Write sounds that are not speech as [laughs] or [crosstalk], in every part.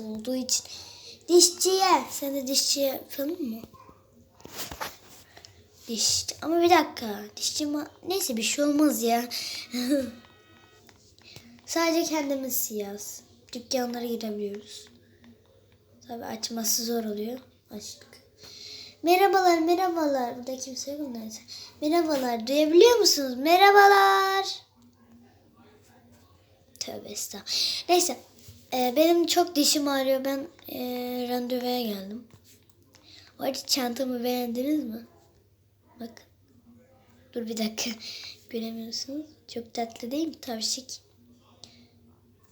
olduğu için dişçiye. Sen de dişçiye yapalım mı? Diş ama bir dakika. Dişçi ma- neyse bir şey olmaz ya. [laughs] Sadece kendimiz siyah. Dükkanlara girebiliyoruz. Tabii açması zor oluyor. Açtık. Merhabalar, merhabalar. Burada kimse yok mu? Merhabalar, duyabiliyor musunuz? Merhabalar. Tövbe estağfurullah. Neyse. E, benim çok dişim ağrıyor. Ben e, randevuya geldim. Bu arada çantamı beğendiniz mi? Bak. Dur bir dakika. [laughs] Göremiyorsunuz. Çok tatlı değil mi? Tavşik.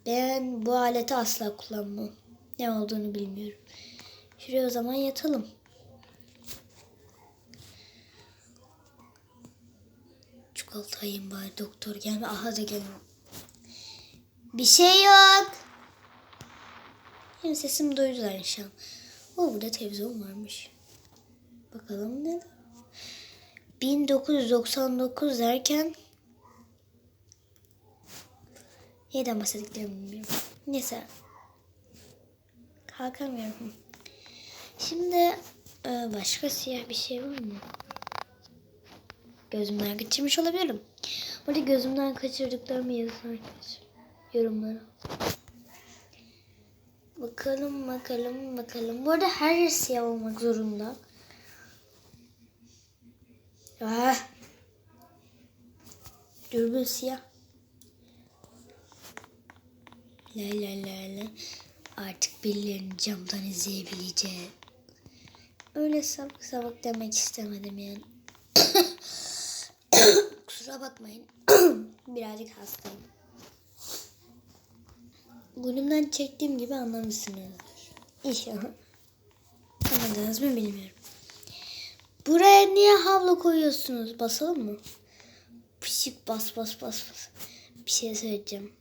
Ben bu aleti asla kullanmam. Ne olduğunu bilmiyorum. Şuraya o zaman yatalım. Çikolata yiyeyim bari doktor gelme. Aha da gelme. Bir şey yok. Benim sesimi duydular inşallah. O burada televizyon varmış. Bakalım ne? 1999 derken neyden bahsettiklerimi bilmiyorum. Neyse. Kalkamıyorum. Şimdi e, başka siyah bir şey var mı? Gözümden kaçırmış olabilirim. Burada gözümden kaçırdıklarımı yazın arkadaşlar. Yorumlara. Bakalım bakalım bakalım. Bu arada her yer siyah olmak zorunda. Ah. Dürbün siyah. La la la la. Artık birilerini camdan izleyebileceğim. Öyle sabık sabık demek istemedim yani. [coughs] Kusura bakmayın. [coughs] Birazcık hastayım. Burnumdan çektiğim gibi anlamışsınızdır. İnşallah. Anladınız mı bilmiyorum. Buraya niye havlu koyuyorsunuz? Basalım mı? Pışık bas bas bas bas. Bir şey söyleyeceğim.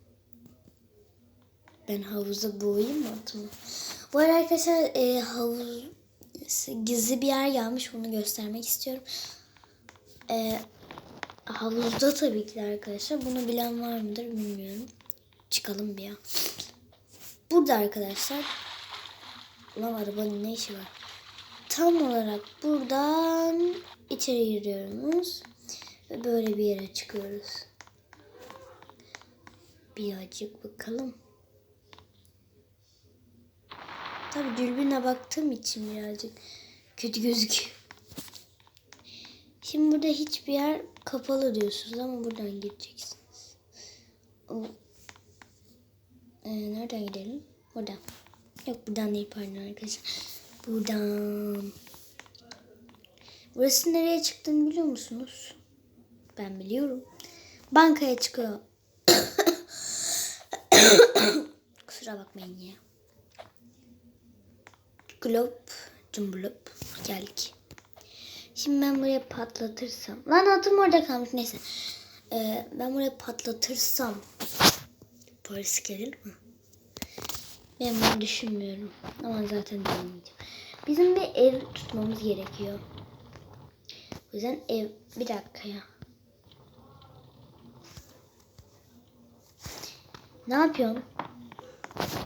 Ben havuza boğayım mı atımı? Bu arada arkadaşlar e, havuz gizli bir yer gelmiş. Bunu göstermek istiyorum. E, havuzda tabii ki de arkadaşlar. Bunu bilen var mıdır bilmiyorum. Çıkalım bir ya. Burada arkadaşlar. Ulan arabanın ne işi var? Tam olarak buradan içeri giriyoruz. Ve böyle bir yere çıkıyoruz. Birazcık bakalım. Tabi dürbüne baktığım için birazcık kötü gözüküyor. Şimdi burada hiçbir yer kapalı diyorsunuz ama buradan gireceksiniz. O, ee, nereden gidelim? Buradan. Yok buradan değil pardon arkadaşlar. Buradan. Burası nereye çıktığını biliyor musunuz? Ben biliyorum. Bankaya çıkıyor. [coughs] Kusura bakmayın ya. Glop, cumblop geldik. Şimdi ben buraya patlatırsam. Lan atım orada kalmış neyse. Ee, ben buraya patlatırsam. Polis gelir mi? Ben bunu düşünmüyorum. Ama zaten deneyeceğim. Bizim bir ev tutmamız gerekiyor. O yüzden ev... Bir dakika ya. Ne yapıyorsun?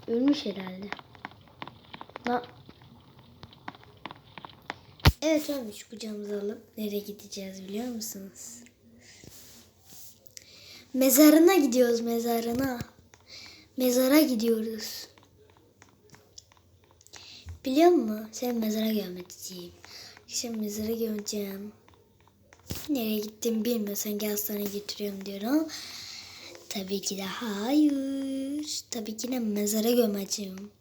Ölmüş herhalde. Na Evet ölmüş kucağımıza alıp nereye gideceğiz biliyor musunuz? Mezarına gidiyoruz mezarına. Mezara gidiyoruz. Biliyor musun? Sen mezara gömeceğim. Şimdi mezara gömeceğim. Nereye gittim bilmiyorsan gel hastaneye getiriyorum diyorum. Tabii ki de hayır. Tabii ki de mezara gömeceğim.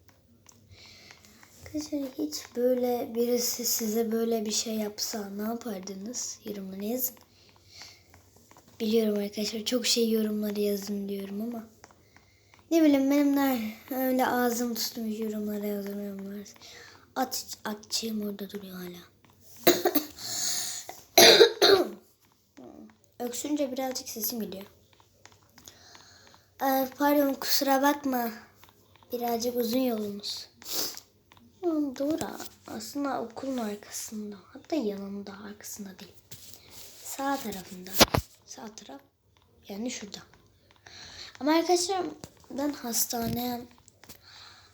Arkadaşlar hiç böyle birisi size böyle bir şey yapsa ne yapardınız? Yorumlara yazın. Biliyorum arkadaşlar çok şey yorumlara yazın diyorum ama. Ne bileyim benim ne öyle ağzım tutmuş yorumlara yazmıyorum. At, atçığım orada duruyor hala. [coughs] Öksürünce birazcık sesim gidiyor. Ee, pardon kusura bakma. Birazcık uzun yolumuz. Hmm, Doğru. Aslında okulun arkasında. Hatta yanında arkasında değil. Sağ tarafında. Sağ taraf. Yani şurada. Ama arkadaşlar ben hastane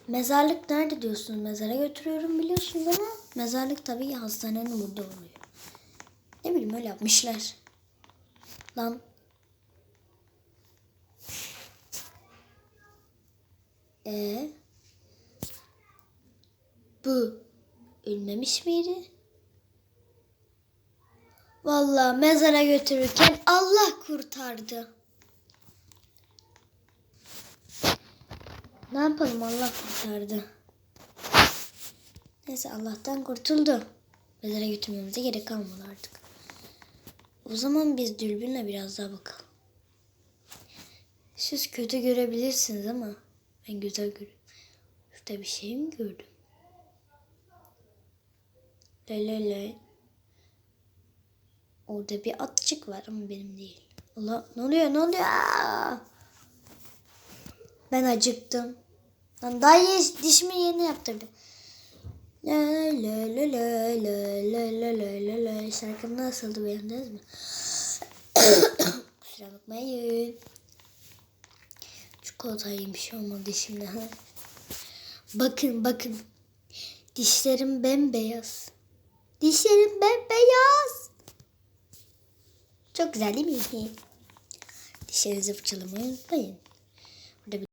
Mezarlık nerede diyorsunuz? Mezara götürüyorum biliyorsunuz ama mezarlık tabii ki hastanenin burada oluyor. Ne bileyim öyle yapmışlar. Lan. Ee, bu ölmemiş miydi? Vallahi mezara götürürken Allah kurtardı. Ne yapalım Allah kurtardı. Neyse Allah'tan kurtuldu. Mezara götürmemize gerek kalmadı artık. O zaman biz dürbünle biraz daha bakalım. Siz kötü görebilirsiniz ama ben güzel görüyorum. Şurada bir şey mi gördüm? Le le le. Orada bir atçık var ama benim değil. Allah ne oluyor ne oluyor? Ben acıktım. Lan daha iyi dişimi yeni yaptırdım. La la la la la la la la la la Şarkım nasıldı beğendiniz mi? [coughs] Kusura bakmayın. Çikolata yemiş olmadı şimdi. Ha? [laughs] Bakın bakın. Dişlerim bembeyaz. Dişlerim bembeyaz. Çok güzel değil mi? [laughs] Dişlerinizi fırçalamayı unutmayın. Burada bir